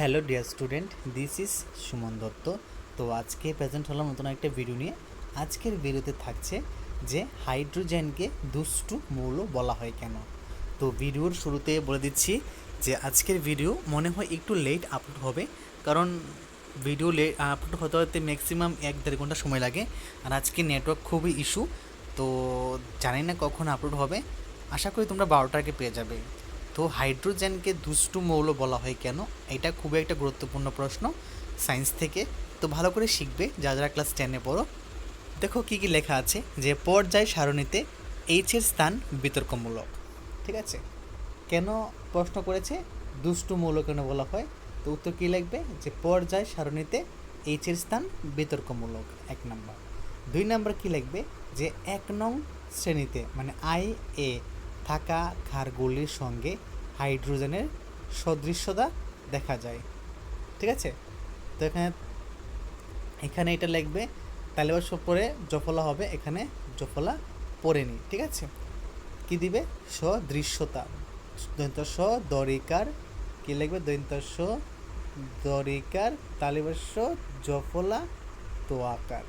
Hello dear student, this is Suman Dutta. তো আজকে present হলাম নতুন একটা ভিডিও নিয়ে। আজকের ভিডিওতে থাকছে যে হাইড্রোজেনকে দুষ্টু মৌল বলা হয় কেন? তো ভিডিওর শুরুতে বলে দিচ্ছি যে আজকের ভিডিও মনে হয় একটু লেট আপলোড হবে, কারণ ভিডিও লেট আপলোড হতে হতে ম্যাক্সিমাম এক দেড় ঘণ্টা সময় লাগে, আর আজকে নেটওয়ার্ক খুবই ইস্যু তো জানি না কখন আপলোড হবে। আশা করি তোমরা বারোটার আগে পেয়ে যাবে। হাইড্রোজেনকে দুষ্টু মৌল বলা হয় কেন? এটা খুবই একটা গুরুত্বপূর্ণ প্রশ্ন সায়েন্স থেকে। তো ভালো করে শিখবে যা যারা ক্লাস টেনে পড়ো। দেখো কী কী লেখা আছে যে পর্যায় সারণীতে এইচের স্থান বিতর্কমূলক। ঠিক আছে? কেন প্রশ্ন করেছে? দুষ্টু মৌল কেন বলা হয়? তো উত্তর কী লিখবে? যে পর্যায় সারণীতে এইচের স্থান বিতর্কমূলক। এক নম্বর। দুই নম্বর কী লিখবে? যে এক নং শ্রেণীতে মানে আই এ থাকা ক্ষারগুলির সঙ্গে হাইড্রোজেনের সদৃশ্যতা দেখা যায়। ঠিক আছে? তো এখানে এখানে এটা লিখবে, তাহলে সব পরে জফলা হবে, এখানে জফলা পড়েনি। ঠিক আছে? কি দিবে? সদৃশ্যতা। দৈন্ত স দরিকার কি লিখবে? দৈন্ত স দরিকার তালিবাস্য জফলা তোয়াকার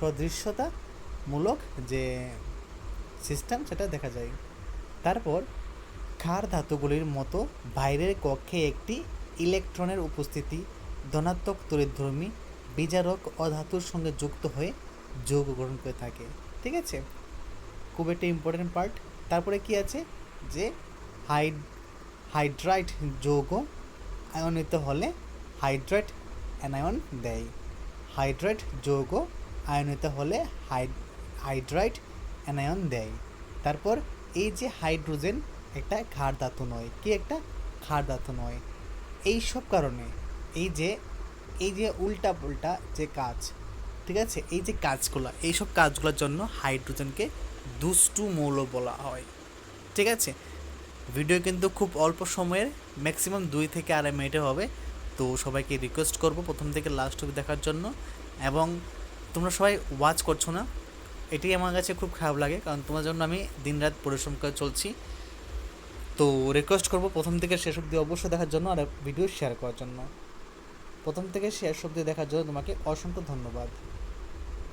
সদৃশ্যতা মূলক যে সিস্টেম সেটা দেখা যায়। তারপর ক্ষার ধাতুগুলির মতো বাইরের কক্ষে একটি ইলেকট্রনের উপস্থিতি ধনাত্মক তড়িৎধর্মী বিজারক অধাতুর সঙ্গে যুক্ত হয়ে যৌগ গ্রহণ করে থাকে, ঠিক আছে? খুব একটা ইম্পর্টেন্ট পার্ট তারপরে কি আছে? যে হাইড, হাইড্রাইট যৌগ আয়নিত হলে হাইড্রাইট অ্যানায়ন দেয়। হাইড্রাইট যৌগ আয়নিত হলে হাইড হাইড্রাইট অ্যানায়ন দেয়। তারপর এই যে হাইড্রোজেন একটা ক্ষার নয়, কি একটা? ক্ষার নয়। এই সব কারণে এই যে এই যে উল্টা পুল্টা যে কাজ, ঠিক আছে? এই যে কাজগুলো, এই সব কাজগুলোর জন্য হাইড্রোজেনকে দুষ্টু মৌল বলা হয়, ঠিক আছে? ভিডিও কিন্তু খুব অল্প সময়ের, ম্যাক্সিমাম দুই থেকে আড়াই মিনিটে হবে। তো সবাইকে রিকোয়েস্ট করব প্রথম থেকে লাস্ট অবধি দেখার জন্য। এবং তোমরা সবাই ওয়াচ করছ না? এটাই আমার কাছে খুব খারাপ লাগে, কারণ তোমার জন্য আমি দিনরাত পরিশ্রম করে চলছি। তো রিকোয়েস্ট করব প্রথম থেকে শেষ অবধি অবশ্যই দেখার জন্য আর ভিডিও শেয়ার করার জন্য। প্রথম থেকে শেষ অবধি দেখার জন্য তোমাকে অসংখ্য ধন্যবাদ।